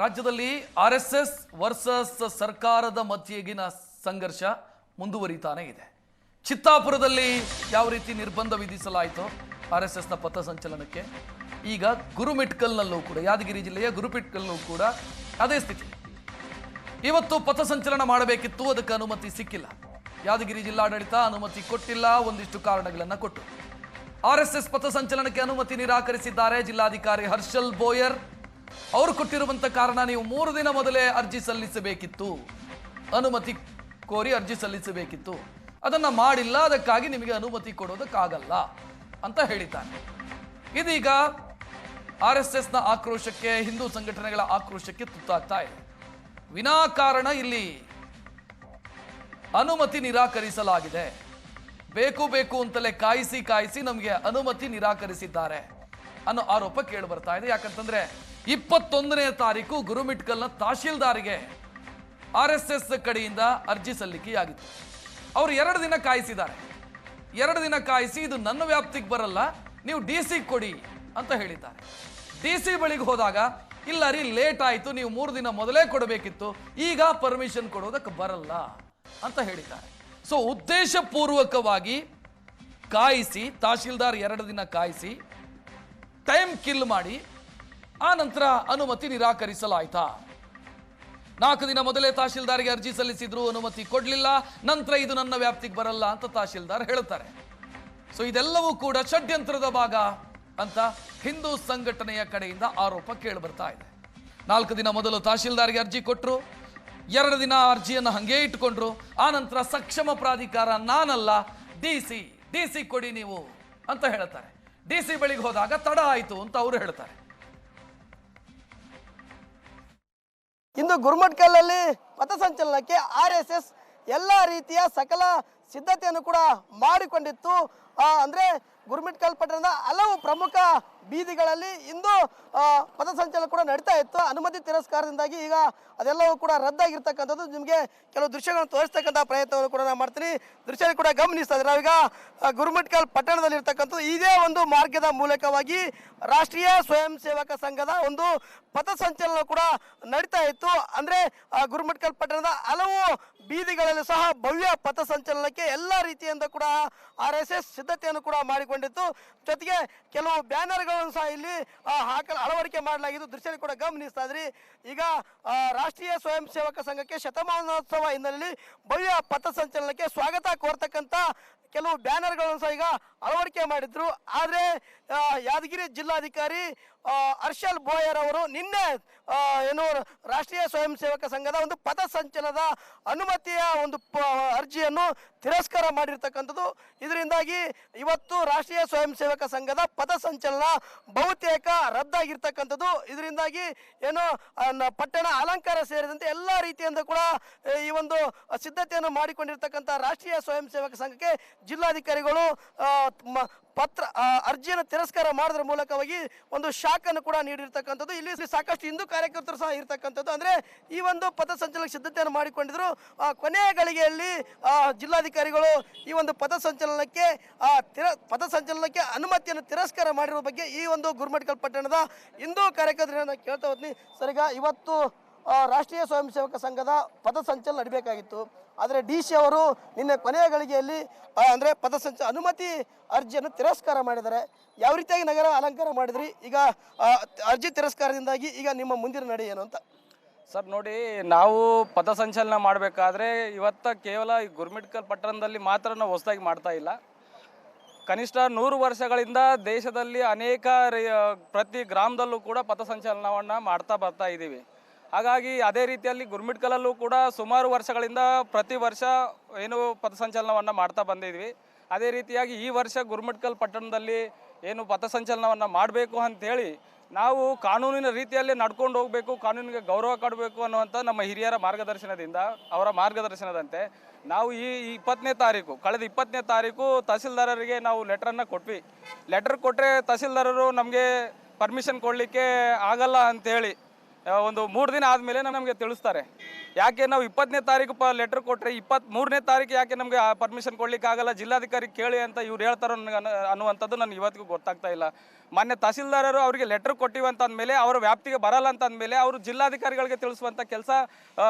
ರಾಜ್ಯದಲ್ಲಿ R S S versus ಸರ್ಕಾರದ ಮಧ್ಯೆಗಿನ ಸಂಘರ್ಷ ಮುಂದುವರಿತಾನೇ ಇದೆ. ಚಿತ್ತಾಪುರದಲ್ಲಿ ಯಾವ ರೀತಿ ನಿರ್ಬಂಧ ವಿಧಿಸಲಾಯಿತು ಆರ್ ಎಸ್ ಎಸ್ನ ಪಥಸಂಚಲನಕ್ಕೆ ಈಗ ಗುರುಮಿಟ್ಕಲ್ನಲ್ಲೂ ಕೂಡ, ಯಾದಗಿರಿ ಜಿಲ್ಲೆಯ ಗುರುಮಿಟ್ಕಲ್ನಲ್ಲೂ ಕೂಡ ಅದೇ ಸ್ಥಿತಿ. ಇವತ್ತು ಪಥಸಂಚಲನ ಮಾಡಬೇಕಿತ್ತು, ಅದಕ್ಕೆ ಅನುಮತಿ ಸಿಕ್ಕಿಲ್ಲ. ಯಾದಗಿರಿ ಜಿಲ್ಲಾಡಳಿತ ಅನುಮತಿ ಕೊಟ್ಟಿಲ್ಲ, ಒಂದಿಷ್ಟು ಕಾರಣಗಳನ್ನು ಕೊಟ್ಟು. ಆರ್ ಎಸ್ ಎಸ್ ಪಥಸಂಚಲನಕ್ಕೆ ಅನುಮತಿ ನಿರಾಕರಿಸಿದ್ದಾರೆ ಜಿಲ್ಲಾಧಿಕಾರಿ ಹರ್ಷಲ್ ಬೋಯರ್. ಅವರು ಕೊಟ್ಟಿರುವಂತ ಕಾರಣ ನೀವು ಮೂರು ದಿನ ಮೊದಲೇ ಅರ್ಜಿ ಸಲ್ಲಿಸಬೇಕಿತ್ತು. ಅನುಮತಿ ಕೋರಿ ಅರ್ಜಿ ಸಲ್ಲಿಸಬೇಕಿತ್ತು. ಅದನ್ನ ಮಾಡಿಲ್ಲ, ಅದಕ್ಕಾಗಿ ನಿಮಗೆ ಅನುಮತಿ ಕೊಡೋದಕ್ಕಾಗಲ್ಲ ಅಂತ ಹೇಳಿದ್ದಾನೆ. ಇದೀಗ ಆರ್ ಎಸ್ ಎಸ್ನ ಆಕ್ರೋಶಕ್ಕೆ, ಹಿಂದೂ ಸಂಘಟನೆಗಳ ಆಕ್ರೋಶಕ್ಕೆ ತುತ್ತಾಗ್ತಾ ಇದೆ. ವಿನಾಕಾರಣ ಇಲ್ಲಿ ಅನುಮತಿ ನಿರಾಕರಿಸಲಾಗಿದೆ. ಬೇಕು ಬೇಕು ಅಂತಲೇ ಕಾಯಿಸಿ ಕಾಯಿಸಿ ನಮಗೆ ಅನುಮತಿ ನಿರಾಕರಿಸಿದ್ದಾರೆ ಅನ್ನೋ ಆರೋಪ ಕೇಳಿ ಬರ್ತಾ ಇದೆ. ಯಾಕಂತಂದ್ರೆ ಇಪ್ಪತ್ತೊಂದನೇ ತಾರೀಕು ಗುರುಮಿಟ್ಕಲ್ನ ತಹಶೀಲ್ದಾರ್ಗೆ ಆರ್ ಎಸ್ ಎಸ್ ಕಡೆಯಿಂದ ಅರ್ಜಿ ಸಲ್ಲಿಕೆಯಾಗಿತ್ತು. ಅವರು ಎರಡು ದಿನ ಕಾಯಿಸಿದ್ದಾರೆ. ಎರಡು ದಿನ ಕಾಯಿಸಿ ಇದು ನನ್ನ ವ್ಯಾಪ್ತಿಗೆ ಬರಲ್ಲ, ನೀವು ಡಿ ಸಿ ಕೊಡಿ ಅಂತ ಹೇಳಿದ್ದಾರೆ. ಡಿ ಸಿ ಬಳಿಗೆ ಹೋದಾಗ, ಇಲ್ಲ ರೀ, ಲೇಟ್ ಆಯಿತು, ನೀವು ಮೂರು ದಿನ ಮೊದಲೇ ಕೊಡಬೇಕಿತ್ತು, ಈಗ ಪರ್ಮಿಷನ್ ಕೊಡೋದಕ್ಕೆ ಬರಲ್ಲ ಅಂತ ಹೇಳಿದ್ದಾರೆ. ಸೊ ಉದ್ದೇಶಪೂರ್ವಕವಾಗಿ ಕಾಯಿಸಿ, ತಹಶೀಲ್ದಾರ್ ಎರಡು ದಿನ ಕಾಯಿಸಿ, ಟೈಮ್ ಕಿಲ್ ಮಾಡಿ ಆ ನಂತರ ಅನುಮತಿ ನಿರಾಕರಿಸಲಾಯ್ತಾ? ನಾಲ್ಕು ದಿನ ಮೊದಲೇ ತಹಶೀಲ್ದಾರ್ಗೆ ಅರ್ಜಿ ಸಲ್ಲಿಸಿದ್ರು ಅನುಮತಿ ಕೊಡಲಿಲ್ಲ, ನಂತರ ಇದು ನನ್ನ ವ್ಯಾಪ್ತಿಗೆ ಬರಲ್ಲ ಅಂತ ತಹಶೀಲ್ದಾರ್ ಹೇಳ್ತಾರೆ. ಸೊ ಇದೆಲ್ಲವೂ ಕೂಡ ಷಡ್ಯಂತ್ರದ ಭಾಗ ಅಂತ ಹಿಂದೂ ಸಂಘಟನೆಯ ಕಡೆಯಿಂದ ಆರೋಪ ಕೇಳಿ ಬರ್ತಾ ಇದೆ. ನಾಲ್ಕು ದಿನ ಮೊದಲು ತಹಶೀಲ್ದಾರ್ಗೆ ಅರ್ಜಿ ಕೊಟ್ಟರು ಎರಡು ದಿನ ಅರ್ಜಿಯನ್ನು ಹಂಗೆ ಇಟ್ಕೊಂಡ್ರು ಆ ನಂತರ ಸಕ್ಷಮ ಪ್ರಾಧಿಕಾರ ನಾನಲ್ಲ, ಡಿ ಸಿ ಡಿ ಸಿ ಕೊಡಿ ನೀವು ಅಂತ ಹೇಳ್ತಾರೆ. ಡಿ ಸಿ ಬಳಿಗೆ ಹೋದಾಗ ತಡ ಆಯಿತು ಅಂತ ಅವರು ಹೇಳ್ತಾರೆ. ಇಂದು ಗುರುಮಟ್ಕಲ್ಲಲ್ಲಿ ಪಥಸಂಚಲನಕ್ಕೆ ಆರ್ ಎಸ್ ಎಸ್ ಎಲ್ಲ ರೀತಿಯ ಸಕಲ ಸಿದ್ಧತೆಯನ್ನು ಕೂಡ ಮಾಡಿಕೊಂಡಿತ್ತು. ಅಂದರೆ ಗುರುಮಿಟ್ಕಲ್ ಪಟ್ಟಣದ ಹಲವು ಪ್ರಮುಖ ಬೀದಿಗಳಲ್ಲಿ ಇಂದು ಪಥಸಂಚಲನ ಕೂಡ ನಡೀತಾ ಇತ್ತು. ಅನುಮತಿ ತಿರಸ್ಕಾರದಿಂದಾಗಿ ಈಗ ಅದೆಲ್ಲವೂ ಕೂಡ ರದ್ದಾಗಿರ್ತಕ್ಕಂಥದ್ದು. ನಿಮಗೆ ಕೆಲವು ದೃಶ್ಯಗಳನ್ನು ತೋರಿಸ್ತಕ್ಕಂಥ ಪ್ರಯತ್ನವನ್ನು ಕೂಡ ನಾನು ಮಾಡ್ತೀನಿ. ದೃಶ್ಯ ಕೂಡ ಗಮನಿಸ್ತಾ ಇದ್ದಾರೆ? ನಾವೀಗ ಗುರುಮಿಟ್ಕಲ್ ಪಟ್ಟಣದಲ್ಲಿ ಇರ್ತಕ್ಕಂಥದ್ದು ಇದೇ ಒಂದು ಮಾರ್ಗದ ಮೂಲಕವಾಗಿ ರಾಷ್ಟ್ರೀಯ ಸ್ವಯಂ ಸೇವಕ ಸಂಘದ ಒಂದು ಪಥಸಂಚಲನ ಕೂಡ ನಡೀತಾ ಇತ್ತು. ಅಂದ್ರೆ ಗುರುಮಟ್ಕಲ್ ಪಟ್ಟಣದ ಹಲವು ಬೀದಿಗಳಲ್ಲಿ ಸಹ ಭವ್ಯ ಪಥಸಂಚಲನಕ್ಕೆ ಎಲ್ಲ ರೀತಿಯಿಂದ ಕೂಡ ಆರ್ ಎಸ್ ಎಸ್ ಸಿದ್ಧತೆಯನ್ನು ಕೂಡ ಮಾಡಿಕೊಂಡಿತ್ತು. ಜೊತೆಗೆ ಕೆಲವು ಬ್ಯಾನರ್ಗಳನ್ನು ಸಹ ಇಲ್ಲಿ ಹಾಕಲು ಅಳವಡಿಕೆ ಮಾಡಲಾಗಿದ್ದು ದೃಶ್ಯ ಕೂಡ ಗಮನಿಸ್ತಾ ಇದ್ರಿ. ಈಗ ರಾಷ್ಟ್ರೀಯ ಸ್ವಯಂ ಸೇವಕ ಸಂಘಕ್ಕೆ ಶತಮಾನೋತ್ಸವ ಹಿನ್ನೆಲೆಯಲ್ಲಿ ಭವ್ಯ ಪಥಸಂಚಲನಕ್ಕೆ ಸ್ವಾಗತ ಕೋರ್ತಕ್ಕಂಥ ಕೆಲವು ಬ್ಯಾನರ್ಗಳನ್ನು ಸಹ ಈಗ ಅಳವಡಿಕೆ ಮಾಡಿದ್ರು. ಆದರೆ ಯಾದಗಿರಿ ಜಿಲ್ಲಾಧಿಕಾರಿ ಹರ್ಷಲ್ ಬೋಯರ್ ಅವರು ನಿನ್ನೆ ಏನು, ರಾಷ್ಟ್ರೀಯ ಸ್ವಯಂ ಸೇವಕ ಸಂಘದ ಒಂದು ಪಥಸಂಚಲನದ ಅನುಮತಿಯ ಒಂದು ಅರ್ಜಿಯನ್ನು ತಿರಸ್ಕಾರ ಮಾಡಿರ್ತಕ್ಕಂಥದ್ದು. ಇದರಿಂದಾಗಿ ಇವತ್ತು ರಾಷ್ಟ್ರೀಯ ಸ್ವಯಂ ಸೇವಕ ಸಂಘದ ಪಥಸಂಚಲನ ಬಹುತೇಕ ರದ್ದಾಗಿರ್ತಕ್ಕಂಥದ್ದು. ಇದರಿಂದಾಗಿ ಏನು ಪಟ್ಟಣ ಅಲಂಕಾರ ಸೇರಿದಂತೆ ಎಲ್ಲ ರೀತಿಯಿಂದ ಕೂಡ ಈ ಒಂದು ಸಿದ್ಧತೆಯನ್ನು ಮಾಡಿಕೊಂಡಿರ್ತಕ್ಕಂಥ ರಾಷ್ಟ್ರೀಯ ಸ್ವಯಂ ಸೇವಕ ಸಂಘಕ್ಕೆ ಜಿಲ್ಲಾಧಿಕಾರಿಗಳು ಪತ್ರ ಅರ್ಜಿಯನ್ನು ತಿರಸ್ಕಾರ ಮಾಡೋದ್ರ ಮೂಲಕವಾಗಿ ಒಂದು ಶಾಖನ್ನು ಕೂಡ ನೀಡಿರ್ತಕ್ಕಂಥದ್ದು. ಇಲ್ಲಿ ಸಾಕಷ್ಟು ಹಿಂದೂ ಕಾರ್ಯಕರ್ತರು ಸಹ ಇರ್ತಕ್ಕಂಥದ್ದು. ಅಂದ್ರೆ ಈ ಒಂದು ಪಥಸಂಚಲನ ಸಿದ್ಧತೆಯನ್ನು ಮಾಡಿಕೊಂಡಿದ್ರು. ಕೊನೆಯ ಗಳಿಗೆಯಲ್ಲಿ ಆ, ಜಿಲ್ಲಾಧಿಕಾರಿಗಳು ಈ ಒಂದು ಪಥಸಂಚಲನಕ್ಕೆ ಆ, ತಿರ ಪಥಸಂಚಲನಕ್ಕೆ ಅನುಮತಿಯನ್ನು ತಿರಸ್ಕಾರ ಮಾಡಿರುವ ಬಗ್ಗೆ ಈ ಒಂದು ಗುರುಮಟ್ಕಲ್ ಪಟ್ಟಣದ ಹಿಂದೂ ಕಾರ್ಯಕರ್ತರನ್ನು ಕೇಳ್ತಾ ಹೋದ್ನಿ. ಸರಿಗ ಇವತ್ತು ರಾಷ್ಟ್ರೀಯ ಸ್ವಯಂ ಸೇವಕ ಸಂಘದ ಪಥಸಂಚಲನ ನಡೀಬೇಕಾಗಿತ್ತು. ಆದರೆ ಡಿ ಸಿ ಅವರು ನಿನ್ನೆ ಕೊನೆಯ ಗಳಿಗೆಯಲ್ಲಿ ಅಂದರೆ ಅಂದ್ರೆ ಪಥಸಂಚ ಅನುಮತಿ ಅರ್ಜಿಯನ್ನು ತಿರಸ್ಕಾರ ಮಾಡಿದ್ದಾರೆ. ಯಾವ ರೀತಿಯಾಗಿ ನಗರ ಅಲಂಕಾರ ಮಾಡಿದ್ರಿ? ಈಗ ಅರ್ಜಿ ತಿರಸ್ಕಾರದಿಂದಾಗಿ ಈಗ ನಿಮ್ಮ ಮುಂದಿನ ನಡೆ ಏನು ಅಂತ. ಸರ್, ನೋಡಿ, ನಾವು ಪಥಸಂಚಲನ ಮಾಡಬೇಕಾದ್ರೆ ಇವತ್ತ ಕೇವಲ ಈ ಗುರ್ಮಿಟ್ಕಲ್ ಪಟ್ಟಣದಲ್ಲಿ ಮಾತ್ರ ನಾವು ಹೊಸದಾಗಿ ಮಾಡ್ತಾ ಇಲ್ಲ. ಕನಿಷ್ಠ ನೂರು ವರ್ಷಗಳಿಂದ ದೇಶದಲ್ಲಿ ಅನೇಕ ಪ್ರತಿ ಗ್ರಾಮದಲ್ಲೂ ಕೂಡ ಪಥಸಂಚಲನವನ್ನು ಮಾಡ್ತಾ ಬರ್ತಾ ಇದ್ದೀವಿ. ಹಾಗಾಗಿ ಅದೇ ರೀತಿಯಲ್ಲಿ ಗುರ್ಮಿಟ್ಕಲಲ್ಲೂ ಕೂಡ ಸುಮಾರು ವರ್ಷಗಳಿಂದ ಪ್ರತಿ ವರ್ಷ ಏನು ಪಥಸಂಚಲನವನ್ನು ಮಾಡ್ತಾ ಬಂದಿದ್ವಿ ಅದೇ ರೀತಿಯಾಗಿ ಈ ವರ್ಷ ಗುರ್ಮಿಟ್ಕಲ್ ಪಟ್ಟಣದಲ್ಲಿ ಏನು ಪಥಸಂಚಲನವನ್ನು ಮಾಡಬೇಕು ಅಂತೇಳಿ ನಾವು ಕಾನೂನಿನ ರೀತಿಯಲ್ಲಿ ನಡ್ಕೊಂಡು ಹೋಗಬೇಕು ಕಾನೂನಿಗೆ ಗೌರವ ಕೊಡಬೇಕು ಅನ್ನುವಂಥ ನಮ್ಮ ಹಿರಿಯರ ಮಾರ್ಗದರ್ಶನದಿಂದ ಅವರ ಮಾರ್ಗದರ್ಶನದಂತೆ ನಾವು ಈ ಇಪ್ಪತ್ತನೇ ತಾರೀಕು ಕಳೆದ ಇಪ್ಪತ್ತನೇ ತಾರೀಕು ತಹಸೀಲ್ದಾರರಿಗೆ ನಾವು ಲೆಟ್ರನ್ನು ಕೊಟ್ವಿ. ಲೆಟ್ರ್ ಕೊಟ್ಟರೆ ತಹಸೀಲ್ದಾರರು ನಮಗೆ ಪರ್ಮಿಷನ್ ಕೊಡಲಿಕ್ಕೆ ಆಗಲ್ಲ ಅಂತೇಳಿ ಆ, ಒಂದು ಮೂರು ದಿನ ಆದಮೇಲೆ ನಮಗೆ ತಿಳಿಸ್ತಾರೆ. ಯಾಕೆ ನಾವು ಇಪ್ಪತ್ತನೇ ತಾರೀಕು ಪ ಲೆಟ್ರ್ ಕೊಟ್ಟರೆ ಇಪ್ಪತ್ತ್ ಮೂರನೇ ತಾರೀಕು ಯಾಕೆ ನಮಗೆ ಪರ್ಮಿಷನ್ ಕೊಡ್ಲಿಕ್ಕೆ ಆಗಲ್ಲ ಜಿಲ್ಲಾಧಿಕಾರಿ ಕೇಳಿ ಅಂತ ಇವ್ರು ಹೇಳ್ತಾರೋ ನನಗೆ ಅನ್ನ- ಅನ್ನುವಂಥದ್ದು ನನಗೆ ಇವತ್ತಿಗೂ ಗೊತ್ತಾಗ್ತಾ ಇಲ್ಲ. ಮಾನ್ಯ ತಹಸೀಲ್ದಾರರು ಅವರಿಗೆ ಲೆಟ್ರ್ ಕೊಟ್ಟಿವಿ ಅಂತ ಅಂದಮೇಲೆ ಅವರ ವ್ಯಾಪ್ತಿಗೆ ಬರಲ್ಲ ಅಂತ ಅಂದಮೇಲೆ ಅವರು ಜಿಲ್ಲಾಧಿಕಾರಿಗಳಿಗೆ ತಿಳಿಸುವಂಥ ಕೆಲಸ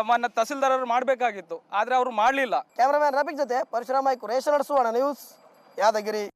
ಮಾನ್ಯ ತಹಸೀಲ್ದಾರರು ಮಾಡಬೇಕಾಗಿತ್ತು. ಆದರೆ ಅವರು ಮಾಡಲಿಲ್ಲ. ಕ್ಯಾಮ್ರಾಮ್ಯಾನ್ ರಫಿಕ್ ಜೊತೆ ಪರಶುರಾಮ ನಾಯ್ಕು ರೇಷನ್ ಸುವರ್ಣ ನ್ಯೂಸ್ ಯಾದಗಿರಿ.